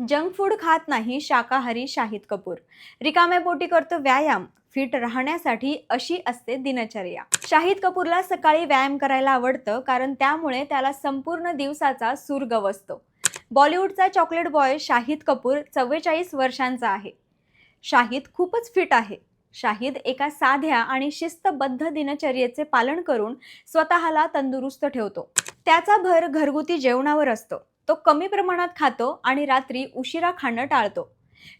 Junk food खात नाही शाकाहारी शाहिद कपूर. रिकाम्या पोटी करतो व्यायाम फिट राहण्यासाठी अशी असते दिनचर्या. शाहिद कपूरला सकाळी व्यायाम करायला आवडतं कारण त्यामुळे त्याला संपूर्ण दिवसाचा सूर गवसतो बॉलिवूडचा चॉकलेट बॉय शाहिद कपूर चव्वेचाळीस वर्षांचा आहे. शाहिद खूपच फिट आहे. शाहिद एका साध्या आणि शिस्तबद्ध दिनचर्येचे पालन करून स्वतःला तंदुरुस्त ठेवतो. त्याचा भर घरगुती जेवणावर असतो. तो कमी प्रमाणात खातो आणि रात्री उशिरा खाणं टाळतो.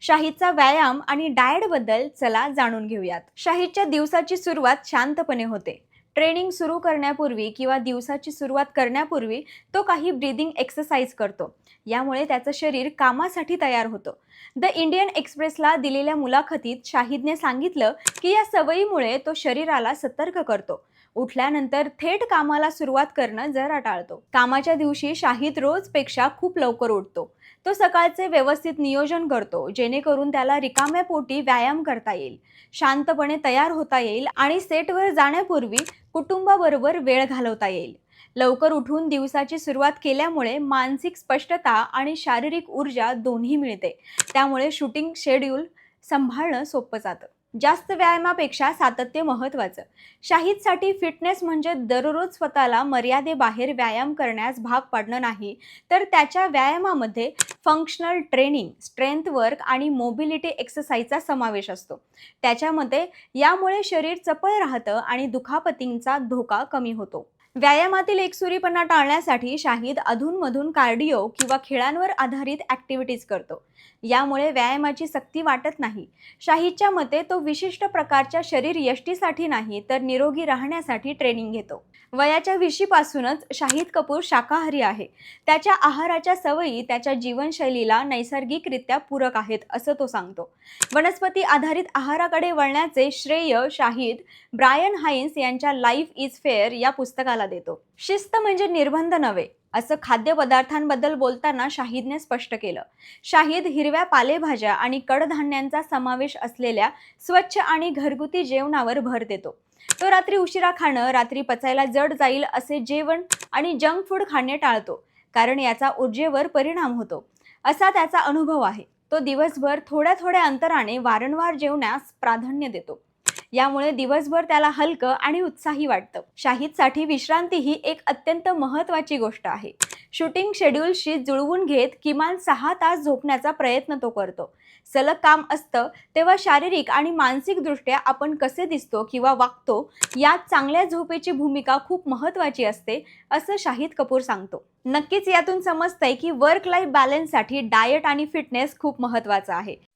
शाहीदचा व्यायाम आणि डाएटबद्दल चला जाणून घेऊयात. शाहीदच्या दिवसाची सुरुवात शांतपणे होते. ट्रेनिंग सुरू करण्यापूर्वी किंवा दिवसाची सुरुवात करण्यापूर्वी तो काही ब्रीदिंग एक्सरसाइज करतो. यामुळे त्याचं शरीर कामासाठी तयार होतं. द इंडियन एक्सप्रेसला दिलेल्या मुलाखतीत शाहिदने सांगितलं की या सवयीमुळे तो शरीराला सतर्क करतो. उठल्यानंतर थेट कामाला सुरुवात करणं जरा टाळतो. कामाच्या दिवशी शाहीत रोजपेक्षा खूप लवकर उठतो. तो सकाळचे व्यवस्थित नियोजन करतो जेणेकरून त्याला रिकाम्या पोटी व्यायाम करता येईल शांतपणे तयार होता येईल आणि सेटवर जाण्यापूर्वी कुटुंबाबरोबर वेळ घालवता येईल. लवकर उठून दिवसाची सुरुवात केल्यामुळे मानसिक स्पष्टता आणि शारीरिक ऊर्जा दोन्ही मिळते. त्यामुळे शूटिंग शेड्यूल सांभाळणं सोपं जातं. जास्त व्यायामापेक्षा सातत्य महत्त्वाचं. शाहीदसाठी फिटनेस म्हणजे दररोज स्वतःला मर्यादेबाहेर व्यायाम करण्यास भाग पाडणं नाही तर त्याच्या व्यायामामध्ये फंक्शनल ट्रेनिंग स्ट्रेंथ वर्क आणि मोबिलिटी एक्सरसाइजचा समावेश असतो. त्याच्यामध्ये यामुळे शरीर चपळ राहतं आणि दुखापतींचा धोका कमी होतो. व्यायामातील एकसुरीपणा टाळण्यासाठी शाहिद अधूनमधून कार्डिओ किंवा खेळांवर आधारित ॲक्टिव्हिटीज करतो. यामुळे व्यायामाची सक्ती वाटत नाही. शाहिदच्या मते तो विशिष्ट प्रकारच्या शरीर यष्टीसाठी नाही तर निरोगी राहण्यासाठी ट्रेनिंग घेतो. वयाच्या विशीपासूनच शाहिद कपूर शाकाहारी आहे. त्याच्या आहाराच्या सवयी त्याच्या जीवनशैलीला नैसर्गिकरित्या पूरक आहेत असं तो सांगतो. वनस्पती आधारित आहाराकडे वळण्याचे श्रेय शाहिद ब्रायन हाईन्स यांच्या लाईफ इज फेअर या पुस्तकाला देतो. शिस्त म्हणजे निर्बंध नव्हे असं खाद्यपदार्थांबद्दल बोलताना शाहिदने स्पष्ट केलं. शाहिद हिरव्या पालेभाज्या आणि कडधान्यांचा समावेश असलेल्या स्वच्छ आणि घरगुती जेवणावर भर देतो. तो रात्री उशिरा खाणं रात्री पचायला जड जाईल असे जेवण आणि जंक फूड खाणे टाळतो कारण याचा ऊर्जेवर परिणाम होतो. असा त्याचा अनुभव आहे. तो दिवसभर थोड्या थोड्या अंतराने वारंवार जेवण्यास प्राधान्य देतो. यामुळे दिवसभर त्याला हलकं आणि उत्साही वाटतं. शाहिदसाठी विश्रांती ही एक अत्यंत महत्त्वाची गोष्ट आहे. शूटिंग शेड्यूलशी जुळवून घेत किमान सहा तास झोपण्याचा प्रयत्न तो करतो. सलग काम असतं तेव्हा शारीरिक आणि मानसिकदृष्ट्या आपण कसे दिसतो किंवा वागतो यात चांगल्या झोपेची भूमिका खूप महत्त्वाची असते असं शाहिद कपूर सांगतो. नक्कीच यातून समजतंय की वर्क लाईफ बॅलन्ससाठी डाएट आणि फिटनेस खूप महत्त्वाचा आहे.